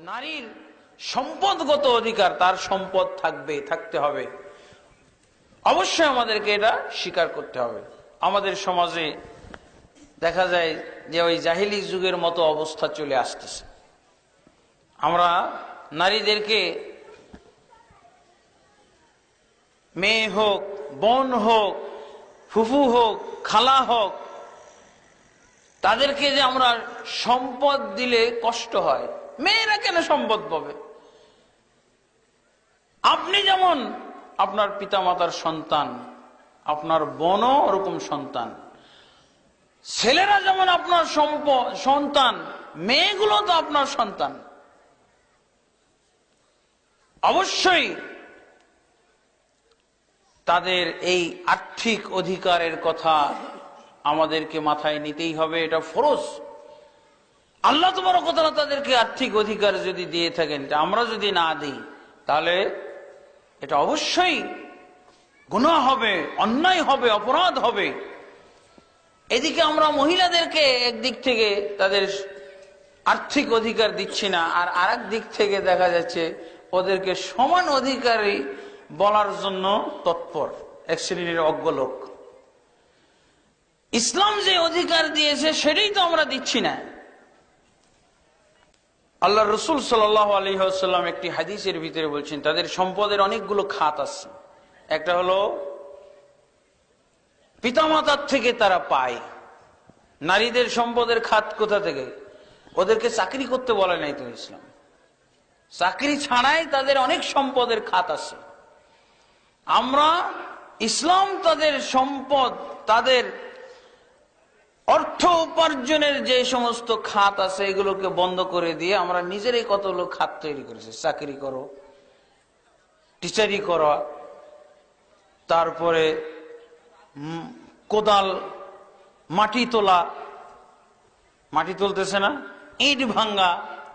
নারীর সম্পদগত অধিকার, তার সম্পদ থাকবে, থাকতে হবে। অবশ্যই আমাদেরকে এটা স্বীকার করতে হবে। আমাদের সমাজে দেখা যায় যে ওই জাহিলি যুগের মতো অবস্থা চলে আসতেছে। আমরা নারীদেরকে মেয়ে হোক, বোন হোক, ফুফু হোক, খালা হোক, তাদেরকে যে আমরা সম্পদ দিলে কষ্ট হয়। মেয়েরা কেন সম্পদ পাবে? আপনি যেমন আপনার পিতামাতার সন্তান, আপনার বোনও ওরকম সন্তান। ছেলেরা যেমন আপনার সন্তান, মেয়েগুলো তো আপনার সন্তান। অবশ্যই তাদের এই আর্থিক অধিকারের কথা আমাদেরকে মাথায় নিতেই হবে, এটা ফরজ। আল্লাহ তোমার কথা তাদেরকে আর্থিক অধিকার যদি দিয়ে থাকেন আমরা যদি না দিই, তাহলে এটা অবশ্যই গুণা হবে, অন্যায় হবে, অপরাধ হবে। এদিকে আমরা মহিলাদেরকে একদিক থেকে তাদের আর্থিক অধিকার দিচ্ছি না, আর আরেক দিক থেকে দেখা যাচ্ছে ওদেরকে সমান অধিকারী বলার জন্য তৎপর, এক শ্রেণির অজ্ঞ লোক। ইসলাম যে অধিকার দিয়েছে, সেটাই তো আমরা দিচ্ছি না। আল্লাহ রসুল সাল্লাহ আলহিহাল্লাম একটি হাদিসের ভিতরে বলছেন, তাদের সম্পদের অনেকগুলো খাত আছে। একটা হলো, পিতামাতার থেকে তারা পায়। নারীদের সম্পদের খাত কোথা থেকে? ওদেরকে চাকরি করতে বলে নাই তো ইসলাম। চাকরি ছাড়াই তাদের অনেক সম্পদের খাত আছে। আমরা ইসলাম তাদের সম্পদ, তাদের অর্থ উপার্জনের যে সমস্ত খাত আছে, এগুলোকে বন্ধ করে দিয়ে আমরা নিজেরাই কতগুলো খাত তৈরি করেছি। চাকরি করো, টিচারি করা, তারপরে কোদাল, মাটি তোলা, মাটি তুলতেছে না, ইট ভাঙ্গা,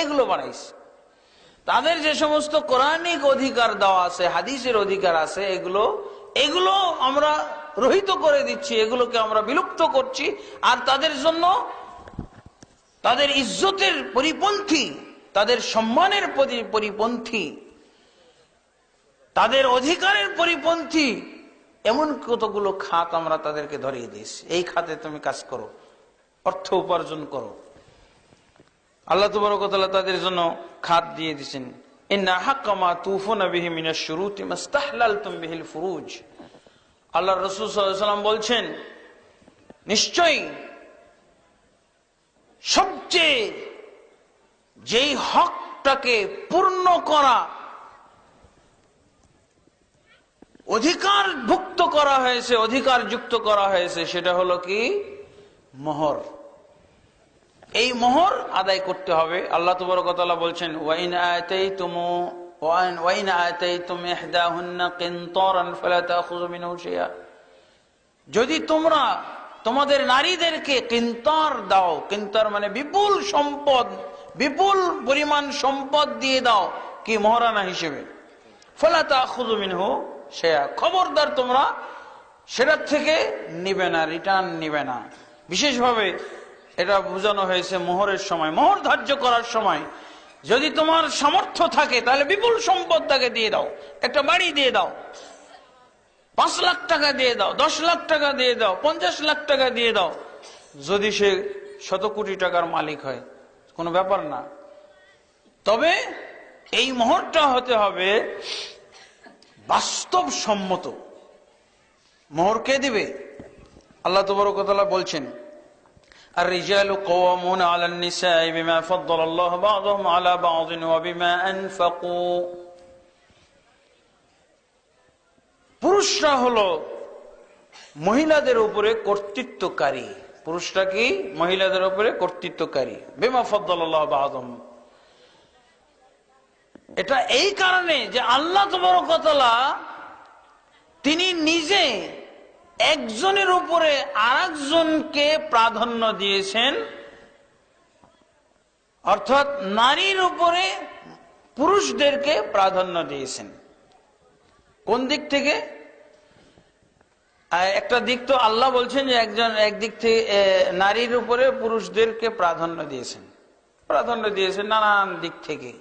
এগুলো বানাইছে। তাদের যে সমস্ত কোরআনিক অধিকার দেওয়া আছে, হাদিসের অধিকার আছে, এগুলো এগুলো আমরা রহিত করে দিচ্ছি, এগুলোকে আমরা বিলুপ্ত করছি। আর তাদের জন্য তাদের ইজ্জতের পরিপন্থী, তাদের সম্মানের পরিপন্থী, তাদের অধিকারের পরিপন্থী, এমন কতগুলো খাত আমরা তাদেরকে ধরিয়ে দিয়েছি। এই খাতে তুমি কাজ করো, অর্থ উপার্জন করো। আল্লাহ তবরকতলা তাদের জন্য খাত দিয়ে দিচ্ছেন ইন্না হাক্কামা তুফুনা বিহি মিনাশ শুরুতি মাস্তাহলালতুম ফুরুজ। আল্লাহ রসুল সাল্লাম বলছেন, নিশ্চয়ই সবচেয়ে যেই হকটাকে পূর্ণ করা অধিকার ভুক্ত করা হয়েছে অধিকার যুক্ত করা হয়েছে, সেটা হলো কি? মোহর। এই মোহর আদায় করতে হবে। আল্লাহ তবরকতলা বলছেন ওয়াইন আয়াতেই তুমু আয়াতেই তুমি ইহদাহুন্না কিনতারান ফালা তাখুযু মিনহু শাইআ যদি তোমরা তোমাদের নারীদেরকে কিন্তার দাও, কিন্তার মানে বিপুল সম্পদ, বিপুল পরিমাণ সম্পদ দিয়ে দাও, কি মহারানা হিসেবে? ফলাতা খুদুমিনহু সে খবরদার তোমরা সেটার থেকে নিবে না, রিটার্ন নিবে না। বিশেষভাবে এটা বোঝানো হয়েছে মোহরের সময়। মোহর ধার্য করার সময় যদি তোমার সামর্থ্য থাকে, তাহলে বিপুল সম্পদ তাকে দিয়ে দাও। একটা বাড়ি দিয়ে দাও। পাঁচ লাখ টাকা দিয়ে দাও, দশ লাখ টাকা দিয়ে দাও, পঞ্চাশ লাখ টাকা দিয়ে দাও। যদি সে শত কোটি টাকার মালিক হয়, কোনো ব্যাপার না। তবে এই মোহরটা হতে হবে বাস্তব সম্মত মোহর কে দিবে? আল্লাহ তবরকতলা বলছেন الرجال قوامون على النساء بما فضل الله بعضهم على بعض وبما أنفقوا পুরুষরা হলো মহিলাদের উপরে কর্তৃত্বকারী পুরুষরা কি মহিলাদের উপরে কর্তৃত্বকারী বেমা ফদ্দাল্লাহ বাদম এটা এই কারণে যে আল্লাহ তবরকতলা তিনি নিজে একজনের উপরে আর প্রাধান্য দিয়েছেন। অর্থাৎ নারীর উপরে পুরুষদেরকে প্রাধান্য দিয়েছেন। কোন দিক থেকে? একটা দিক তো আল্লাহ বলছেন যে একজন, একদিক থেকে নারীর উপরে পুরুষদেরকে প্রাধান্য দিয়েছেন। প্রাধান্য দিয়েছেন নানান দিক থেকে,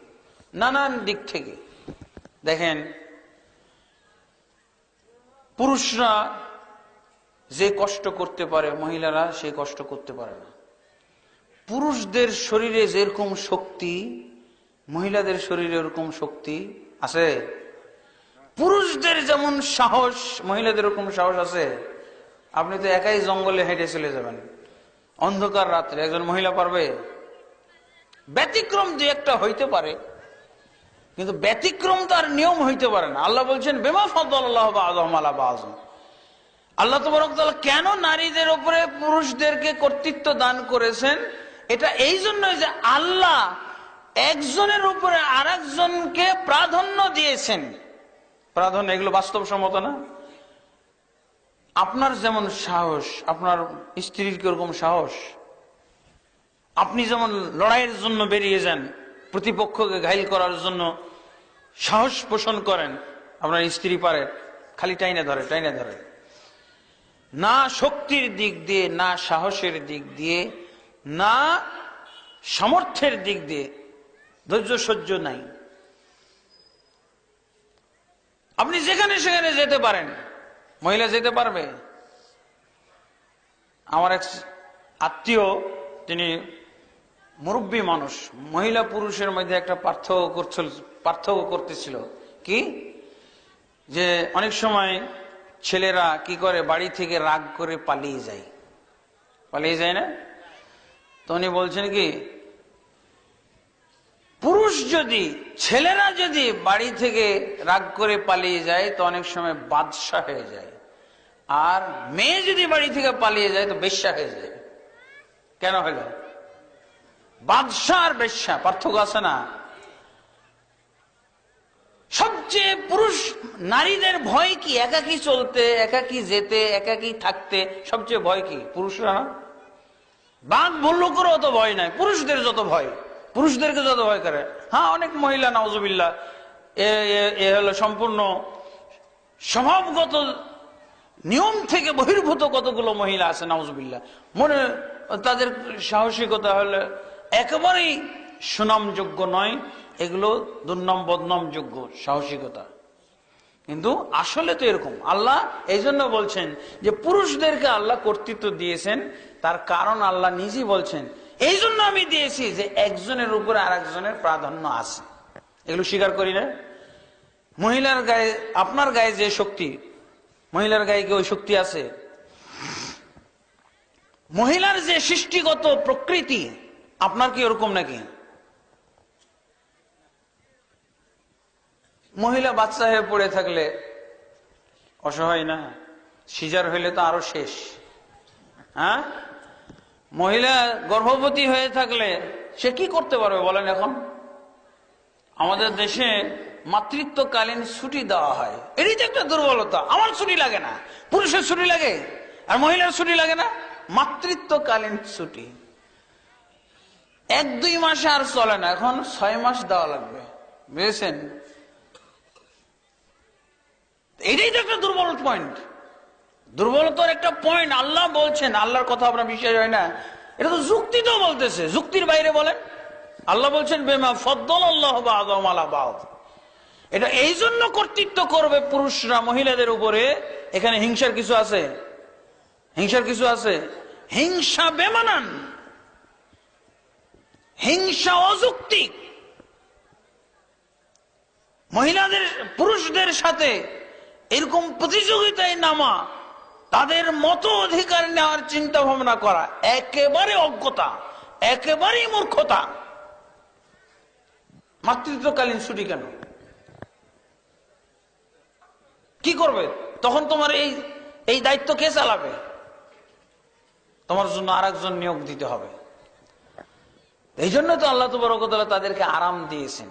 নানান দিক থেকে। দেখেন, পুরুষরা যে কষ্ট করতে পারে মহিলারা, সে কষ্ট করতে পারে না। পুরুষদের শরীরে যেরকম শক্তি, মহিলাদের শরীরে ওরকম শক্তি আছে। পুরুষদের যেমন সাহস, মহিলাদের ওরকম সাহস আছে। আপনি তো একাই জঙ্গলে হেঁটে চলে যাবেন। অন্ধকার রাত্রে একজন মহিলা পারবে? ব্যতিক্রম যে একটা হইতে পারে, কিন্তু ব্যতিক্রম তার নিয়ম হইতে পারে না। আল্লাহ বলছেন, বেমা ফদ্দাল্লাহ বা আজম আলা বা আজম আল্লাহ তবরক কেন নারীদের উপরে পুরুষদেরকে কর্তৃত্ব দান করেছেন? এটা এই জন্যই যে আল্লাহ একজনের উপরে আর একজনকে প্রাধান্য দিয়েছেন। প্রাধান্য এগুলো বাস্তবসম্মত না? আপনার যেমন সাহস, আপনার স্ত্রীর কীরকম সাহস, আপনি যেমন লড়াইয়ের জন্য বেরিয়ে যান, প্রতিপক্ষকে ঘাইল করার জন্য সাহস পোষণ করেন, আপনার স্ত্রী পারে, খালি টাইনে ধরে টাইনে ধরে। না শক্তির দিক দিয়ে, না সাহসের দিক দিয়ে, না সামর্থ্যের দিক দিয়ে ধৈর্য সহ্য নাই। আপনি যেখানে সেখানে যেতে পারেন। মহিলা যেতে পারবে। আমার এক আত্মীয়, তিনি মুরব্বী মানুষ, মহিলা পুরুষের মধ্যে একটা পার্থক্য করছিল, পার্থক্য করতেছিল। কি? যে অনেক সময় ছেলেরা কি করে, বাড়ি থেকে রাগ করে পালিয়ে যায়। পালিয়ে যায় না? তো উনি বলছেন কি, পুরুষ যদি, ছেলেরা যদি বাড়ি থেকে রাগ করে পালিয়ে যায়, তো অনেক সময় বাদশা হয়ে যায়। আর মেয়ে যদি বাড়ি থেকে পালিয়ে যায়, তো বেশ্যা হয়ে যায়। কেন হলো? বাদশাহ আর বেশ্যা, পার্থক্য আছে না? সবচেয়ে পুরুষ নারীদের ভয় কি? একাকি চলতে, একাকি যেতে, একাকি থাকতে সবচেয়ে ভয় কি? পুরুষরা? না বাঘ ভল্লুকেরও অত ভয় নাই। পুরুষদের যত ভয়, পুরুষদেরকে যত ভয় করে। হ্যাঁ অনেক মহিলা নওজবিল্লা এ হলো সম্পূর্ণ স্বভাবগত নিয়ম থেকে বহির্ভূত কতগুলো মহিলা আছে নওজবিল্লা মনে, তাদের সাহসিকতা হলে একেবারেই সুনামযোগ্য নয়। এগুলো দুর্নম, বদনাম যোগ্য, সাহসিকতা। কিন্তু আসলে তো এরকম। আল্লাহ এই জন্য বলছেন যে পুরুষদেরকে আল্লাহ কর্তৃত্ব দিয়েছেন, তার কারণ আল্লাহ নিজেই বলছেন। এই জন্য আমি দিয়েছি যে একজনের উপরে আর একজনের প্রাধান্য আছে। এগুলো স্বীকার করি না। মহিলার গায়ে, আপনার গায়ে যে শক্তি, মহিলার গায়ে কি ওই শক্তি আছে? মহিলার যে সৃষ্টিগত প্রকৃতি, আপনার কি ওরকম নাকি? মহিলা বাচ্চা হয়ে পড়ে থাকলে অসহায় না? সিজার হইলে তো আরও শেষ। হ্যাঁ? মহিলা গর্ভবতী হয়ে থাকলে সে কি করতে পারবে বলেন এখন? আমাদের দেশে মাতৃত্বকালীন ছুটি দেওয়া হয়। এটাই তো একটা দুর্বলতা। আমার ছুটি লাগে না। পুরুষের ছুটি লাগে। আর মহিলার ছুটি লাগে না। মাতৃত্বকালীন ছুটি। এক দুই মাসে আর চলে না। এখন ছয় মাস দেওয়া লাগবে। বুঝেছেন? এটাই তো একটা দুর্বল পয়েন্ট দুর্বলতার একটা পয়েন্ট আল্লাহ বলছেন, আল্লাহর কথা আপনার বিশ্বাস হয় না। এটা তো যুক্তি তো বলতেছে, যুক্তির বাইরে বলেন। আল্লাহ বলছেন, বেমা ফদ্দল আল্লাহ এটা এই জন্য কর্তৃত্ব করবে পুরুষরা মহিলাদের উপরে। এখানে হিংসার কিছু আছে? হিংসার কিছু আছে? হিংসা বেমানান। হিংসা অযৌক্তিক। মহিলাদের, পুরুষদের সাথে এরকম প্রতিযোগিতায় নামা, তাদের মতো অধিকার নেওয়ার চিন্তা ভাবনা করা একেবারে অজ্ঞতা, একেবারেই মূর্খতা। মাতৃত্বকালীন ছুটি কেন? কি করবে? তখন তোমার এই এই দায়িত্ব কে চালাবে? তোমার জন্য আর নিয়োগ দিতে হবে। এই জন্য তো আল্লাহ তাদেরকে আরাম দিয়েছেন।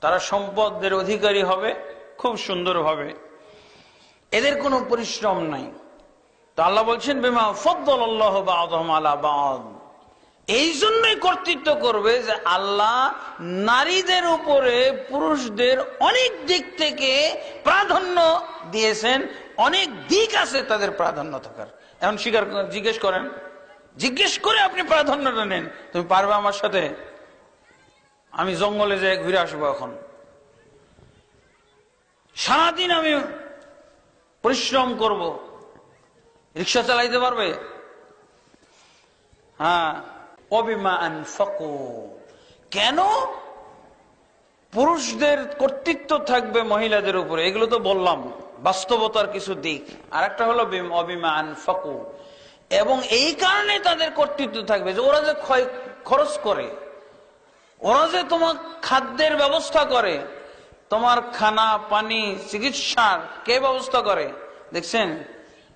তারা সম্পদের অধিকারী হবে, খুব সুন্দরভাবে এদের কোনো পরিশ্রম নাই। তো আল্লাহ বলছেন, বেমা ফদ্দল আল্লাহ বাদ। এই জন্যই কর্তৃত্ব করবে যে আল্লাহ নারীদের উপরে পুরুষদের অনেক দিক থেকে প্রাধান্য দিয়েছেন, অনেক দিক আছে তাদের প্রাধান্য থাকার। এখন স্বীকার জিজ্ঞেস করেন, জিজ্ঞেস করে আপনি প্রাধান্যটা নেন, তুমি পারবে আমার সাথে? আমি জঙ্গলে যাই ঘুরে আসব এখন। সারাদিন আমি পরিশ্রম করব। রিক্সা চালাইতে পারবে? হ্যাঁ। অবিমা আনফাকু। কেন? পুরুষদের কর্তৃত্ব থাকবে মহিলাদের উপরে। এগুলো তো বললাম। বাস্তবতার কিছু দিক। আর একটা হলো অবিমা আনফাকু। এবং এই কারণে তাদের কর্তৃত্ব থাকবে যে ওরা যে খরচ করে, ওরা যে তোমার খাদ্যের ব্যবস্থা করে তোমার খানা, পানি, চিকিৎসার কে ব্যবস্থা করে? দেখছেন?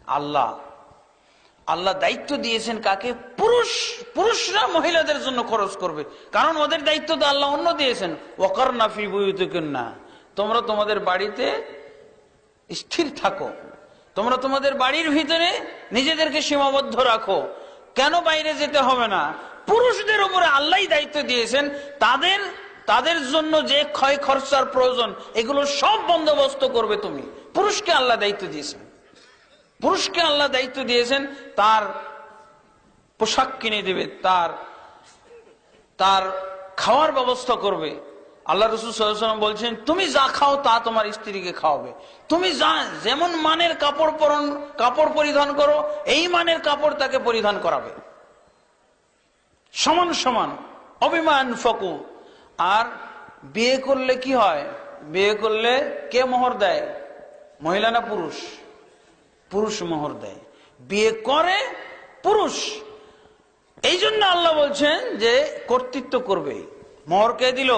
আল্লাহ। আল্লাহ দায়িত্ব দিয়েছেন কাকে? পুরুষ, পুরুষরা মহিলাদের জন্য খরচ করবে। কারণ ওদের দায়িত্ব তো আল্লাহ অন্য দিয়েছেন। ওকর নাফি না তোমরা তোমাদের বাড়িতে স্থির থাকো। তোমরা তোমাদের বাড়ির ভিতরে নিজেদেরকে সীমাবদ্ধ রাখো। কেন বাইরে যেতে হবে না? পুরুষদের উপরে আল্লাহ দায়িত্ব দিয়েছেন। তাদের তাদের জন্য যে ক্ষয় খরচার প্রয়োজন, এগুলো সব বন্দোবস্ত করবে তুমি। পুরুষকে আল্লাহ দায়িত্ব দিয়েছেন। পুরুষকে আল্লাহ দায়িত্ব দিয়েছেন, তার পোশাক কিনে দেবে, তার তার খাওয়ার ব্যবস্থা করবে। আল্লাহ রসুল বলছেন, তুমি যা খাও তা তোমার স্ত্রীকে খাওয়াবে। তুমি যা, যেমন মানের কাপড় পরন, কাপড় পরিধান করো, এই মানের কাপড় তাকে পরিধান করাবে। সমান সমান, অভিমান ফকু আর বিয়ে করলে কি হয়? বিয়ে করলে কে মোহর দেয়? মহিলা না পুরুষ? পুরুষ মোহর দেয়। বিয়ে করে পুরুষ। এই জন্য আল্লাহ বলছেন যে কর্তৃত্ব করবে। মোহর কে দিল?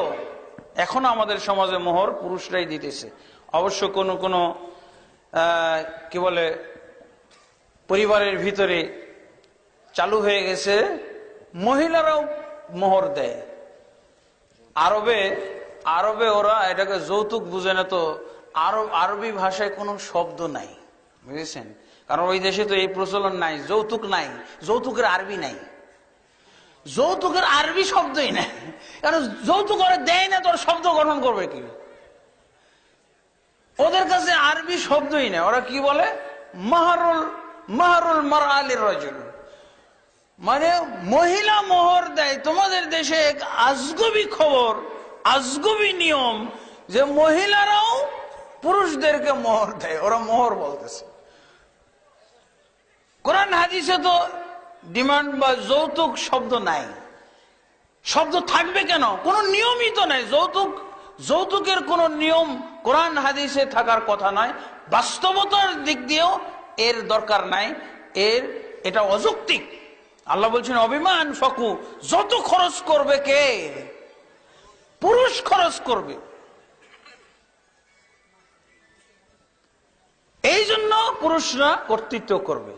এখন আমাদের সমাজে মোহর পুরুষরাই দিতেছে। অবশ্য কোনো কোনো কি বলে, পরিবারের ভিতরে চালু হয়ে গেছে, মহিলারাও মোহর দেয়। আরবে আরবে ওরা এটাকে যৌতুক বুঝে না তো, আরব, আরবি ভাষায় কোনো শব্দ নাই, বুঝেছেন? কারণ ওই দেশে তো এই প্রচলন নাই, যৌতুক নাই, যৌতুকের আরবি নাই। যৌতুকের আরবি শব্দই নাই, কারণ যৌতুক ওরা দেয় না তোর শব্দ গঠন করবে কি? ওদের কাছে আরবি শব্দই নেই, ওরা কি বলে? মাহারুল মাহারুল মার আলীর রজুল। মানে মহিলা মোহর দেয়। তোমাদের দেশে এক আজগবি খবর, আজগবি নিয়ম যে মহিলারাও পুরুষদেরকে মোহর দেয়, ওরা মোহর বলতেছে। কোরআন হাদিসে তো ডিমান্ড বা যৌতুক শব্দ নাই। শব্দ থাকবে কেন? কোনো নিয়মই তো নাই। যৌতুক, যৌতুকের কোনো নিয়ম কোরআন হাদিসে থাকার কথা নয়। বাস্তবতার দিক দিয়েও এর দরকার নাই। এর, এটা অযৌক্তিক। আল্লাহ বলছেন, অভিমান ফকু, যত খরচ করবে কে? পুরুষ খরচ করবে। এই জন্য পুরুষরা কর্তৃত্ব করবে।